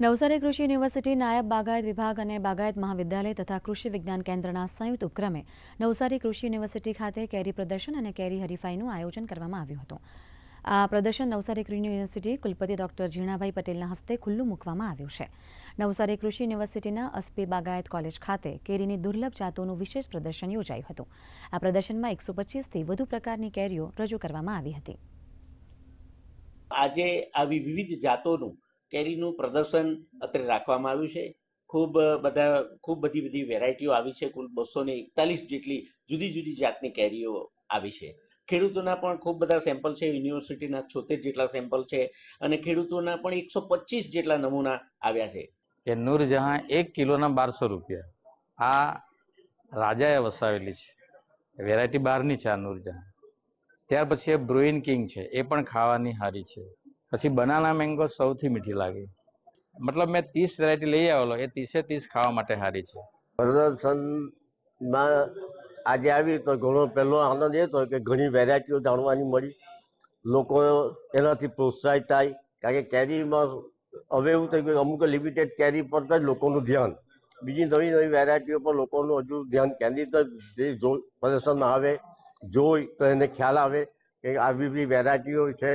નવસારી કૃષિ યુનિવર્સિટી નાયબ બાગાયત વિભાગ અને બાગાયત મહાવિદ્યાલય તથા કૃષિ વિજ્ઞાન કેન્દ્રના સંયુક્ત ઉપક્રમે નવસારી કૃષિ યુનિવર્સિટી ખાતે કેરી પ્રદર્શન અને કેરી હરીફાઈનું આયોજન કરવામાં આવ્યું હતું. આ પ્રદર્શન નવસારી કૃષિ યુનિવર્સિટી કુલપતિ ડોક્ટર ઝીણાભાઈ પટેલના હસ્તે ખુલ્લું મૂકવામાં આવ્યું છે. નવસારી કૃષિ યુનિવર્સિટીના અસ્પી બાગાયત કોલેજ ખાતે કેરીની દુર્લભ જાતોનું વિશેષ પ્રદર્શન યોજાયું હતું. આ પ્રદર્શનમાં એકસો પચીસથી વધુ પ્રકારની કેરીઓ રજૂ કરવામાં આવી હતી. આજે આવી વિવિધ જાતોનું કેરીનું પ્રદર્શન અત્યારે રાખવામાં આવ્યું છે. ખૂબ બધા, ખૂબ બધી બધી વેરાયટીઓ આવી છે. કુલ બસો ને એકતાલીસ જેટલી જુદી જુદી જાતની કેરીઓ આવી છે. ખેડૂતોના પણ ખૂબ બધા સેમ્પલ છે. યુનિવર્સિટીના છોતેર જેટલા સેમ્પલ છે અને ખેડૂતોના પણ એકસો પચીસ જેટલા નમૂના આવ્યા છે. કે નૂરજહાં એક કિલોના બારસો રૂપિયા. આ રાજાએ વસાવેલી છે. વેરાયટી બહારની છે આ નૂરજહાં. ત્યાર પછી બ્રુઇન કિંગ છે. એ પણ ખાવાની સારી છે. પછી બનાના મેંગો સૌથી મીઠી લાગે. મતલબ મેં ત્રીસ વેરાયટી લઈ આવેલો, એ ત્રીસે ત્રીસ ખાવા માટે સારી છે. પ્રદર્શનમાં આજે આવી તો ઘણો પહેલો આનંદ એ હતો કે ઘણી વેરાયટીઓ જાણવાની મળી. લોકો એનાથી પ્રોત્સાહિત થાય, કારણ કે કેરીમાં હવે એવું થયું કે અમુક લિમિટેડ કેરી પર જ લોકોનું ધ્યાન. બીજી નવી નવી વેરાયટીઓ પર લોકોનું હજુ ધ્યાન કેન્દ્રિત જે જો પ્રદર્શનમાં આવે, જોઈ તો એને ખ્યાલ આવે કે આવી બધી વેરાયટીઓ છે.